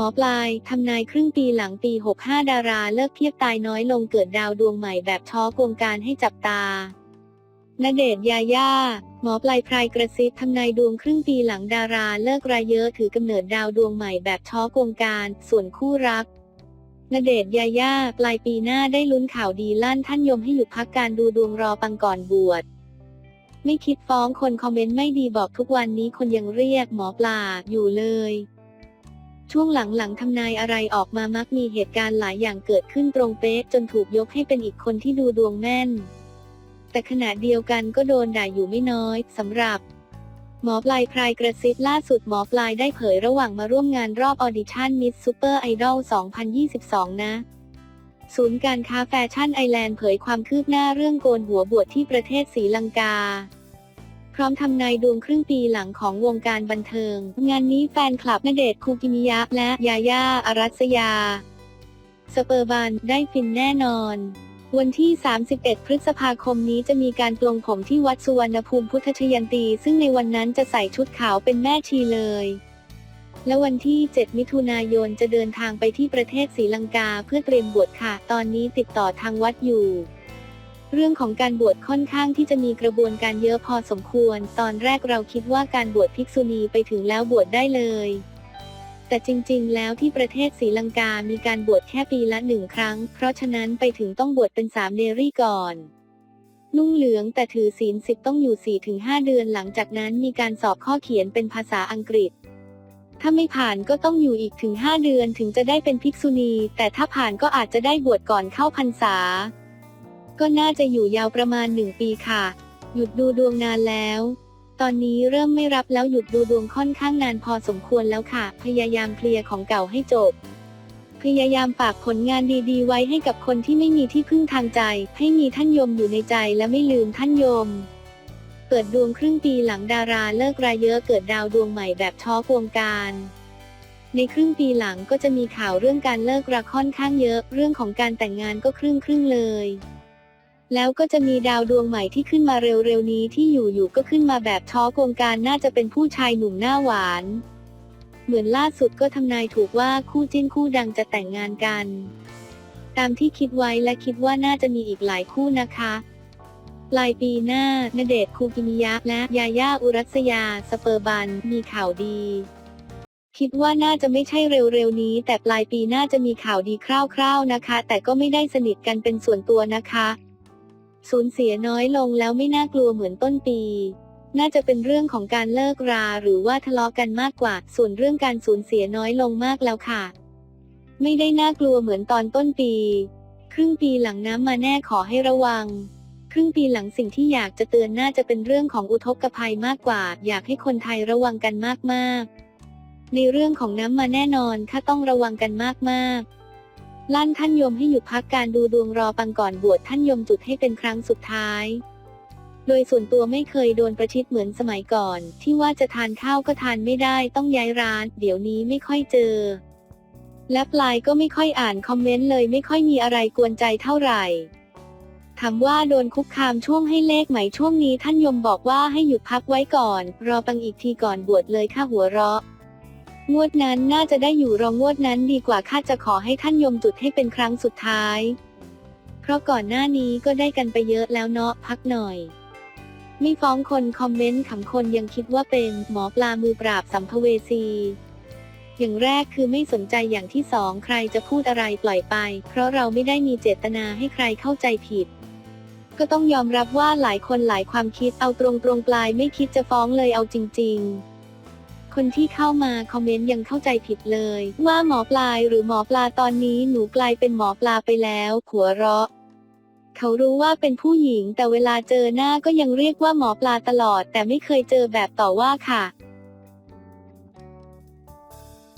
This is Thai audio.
หมอปลายทำนายครึ่งปีหลังปี 65 ดาราเลิกเทียบตายน้อยลงเกิดดาวดวงใหม่แบบช็อกวงการให้จับตาณเดชน์ยาย่า หมอปลายพรายกระซิบทำนายดวงครึ่งปีหลังดาราเลิกรายเยอะถือกำเนิดดาวดวงใหม่แบบช็อกวงการ ส่วนคู่รักณเดชน์ยาย่า ปลายปีหน้าได้ลุ้นข่าวดีลั่นท่านยมให้หยุดพักการดูดวงรอปังก่อนบวชไม่คิดฟ้องคนคอมเมนต์ไม่ดีบอกทุกวันนี้คนยังเรียกหมอปลาอยู่เลย ช่วงหลังๆทำนายอะไรออกมามักมีเหตุการณ์หลายอย่างเกิดขึ้นตรงเป๊ะจนถูกยกให้เป็นอีกคนที่ดูดวงแม่น แต่ขณะเดียวกันก็โดนด่าอยู่ไม่น้อยสำหรับ หมอปลายพรายกระซิบล่าสุดหมอปลายได้เผยระหว่างมาร่วมงานรอบออดิชั่นมิสซูเปอร์ไอดอล 2022 นะศูนย์การค้าแฟชั่นไอแลนด์เผยความคืบหน้าเรื่องโกนหัวบวชที่ประเทศศรีลังกา ร้อมทำนายดวงครึ่งปีหลังของวงการบันเทิง งานนี้แฟนคลับณเดชน์คูกิมิยะและยาย่าอารัสยา สเปอร์บันได้ฟินแน่นอน วันที่ 31 พฤษภาคมนี้จะมีการปลงผมที่วัดสุวรรณภูมิพุทธชยันตี ซึ่งในวันนั้นจะใส่ชุดขาวเป็นแม่ชีเลยและวันที่ 7 มิถุนายนจะเดินทางไปที่ประเทศศรีลังกาเพื่อเตรียมบวชค่ะ ตอนนี้ติดต่อทางวัดอยู่ เรื่องของการบวชค่อนข้างที่จะมีกระบวนการเยอะพอสมควร ตอนแรกเราคิดว่าการบวชภิกษุณีไปถึงแล้วบวชได้เลย แต่จริงๆ แล้วที่ประเทศศรีลังกา มีการบวชแค่ปีละหนึ่งครั้ง เพราะฉะนั้นไปถึงต้องบวชเป็นสามเนรี่ก่อน นุ่งเหลืองแต่ถือศีลสิบต้องอยู่4-5เดือนหลังจากนั้นมีการสอบข้อเขียนเป็นภาษาอังกฤษ ถ้าไม่ผ่านก็ต้องอยู่อีกถึง 5 เดือนถึงจะได้เป็นภิกษุณี แต่ถ้าผ่านก็อาจจะได้บวชก่อนเข้าพรรษา ก็น่าจะอยู่ยาวประมาณ1ปีค่ะ หยุดดูดวงนานแล้ว ตอนนี้เริ่มไม่รับแล้วหยุดดูดวงค่อนข้างนานพอสมควรแล้วค่ะ พยายามเคลียร์ของเก่าให้จบ พยายามฝากผลงานดีๆ ไว้ให้กับคนที่ไม่มีที่พึ่งทางใจ ให้มีท่านยมอยู่ในใจและไม่ลืมท่านยม เปิดดวงครึ่งปีหลังดาราเลิกรายเยอะเกิดดาวดวงใหม่แบบช็อกวงการในครึ่งปีหลังก็จะมีข่าวเรื่องการเลิกราค่อนข้างเยอะ เรื่องของการแต่งงานก็ครึ่งครึ่งๆเลย แล้วก็จะมีดาวดวงใหม่ที่ขึ้นมาเร็วๆนี้ที่อยู่ๆก็ขึ้นมาแบบช็อกวงการน่าจะเป็นผู้ชายหนุ่มหน้าหวาน เหมือนล่าสุดก็ทำนายถูกว่าคู่จิ้นคู่ดังจะแต่งงานกัน ตามที่คิดไว้และคิดว่าน่าจะมีอีกหลายคู่นะคะปลายปีหน้าณเดชคูกิมิยะและยาย่าอุรัสยา สเปอร์บัน มีข่าวดี คิดว่าน่าจะไม่ใช่เร็วๆนี้ แต่ปลายปีหน้าจะมีข่าวดีคร่าวๆนะคะ แต่ก็ไม่ได้สนิทกันเป็นส่วนตัวนะคะ สูญเสียน้อยลงแล้วไม่น่ากลัวเหมือนต้นปี น่าจะเป็นเรื่องของการเลิกราหรือว่าทะเลาะกันมากกว่า ส่วนเรื่องการสูญเสียน้อยลงมากแล้วค่ะ ไม่ได้น่ากลัวเหมือนตอนต้นปี ครึ่งปีหลังน้ำมาแน่ขอให้ระวัง ครึ่งปีหลังสิ่งที่อยากจะเตือนน่าจะเป็นเรื่องของอุทกภัยมากกว่า อยากให้คนไทยระวังกันมากๆ ในเรื่องของน้ำมาแน่นอนค่ะาต้องระวังกันมากๆ ลั่นท่านยมให้หยุดพักการดูดวงรอปังก่อนบวชท่านยมจุดให้เป็นครั้งสุดท้าย โดยส่วนตัวไม่เคยโดนประชิดเหมือนสมัยก่อน ที่ว่าจะทานข้าวก็ทานไม่ได้ต้องย้ายร้าน เดี๋ยวนี้ไม่ค่อยเจอ และปลายก็ไม่ค่อยอ่านคอมเมนต์เลยไม่ค่อยมีอะไรกวนใจเท่าไหร่ถามว่าโดนคุกคามช่วงให้เลขไหมช่วงนี้ท่านยมบอกว่าให้หยุดพักไว้ก่อน รอปังอีกทีก่อนบวชเลยค่าหัวเราะ งวดนั้นน่าจะได้อยู่รองงวดนั้นดีกว่าข้าจะขอให้ท่านยมจุดให้เป็นครั้งสุดท้าย เพราะก่อนหน้านี้ก็ได้กันไปเยอะแล้วเนาะพักหน่อย ไม่ฟ้องคนคอมเมนต์ขำคนยังคิดว่าเป็นหมอปลามือปราบสัมภเวสี อย่างแรกคือไม่สนใจอย่างที่สองใครจะพูดอะไรปล่อยไป เพราะเราไม่ได้มีเจตนาให้ใครเข้าใจผิดก็ต้องยอมรับว่าหลายคนหลายความคิดเอาตรงตรงๆปลายไม่คิดจะฟ้องเลยเอาจริง ๆ คนที่เข้ามาคอมเมนต์ยังเข้าใจผิดเลย ว่าหมอปลายหรือหมอปลาตอนนี้หนูกลายเป็นหมอปลาไปแล้วหัวเราะเขารู้ว่าเป็นผู้หญิงแต่เวลาเจอหน้าก็ยังเรียกว่าหมอปลาตลอด แต่ไม่เคยเจอแบบต่อว่าค่ะ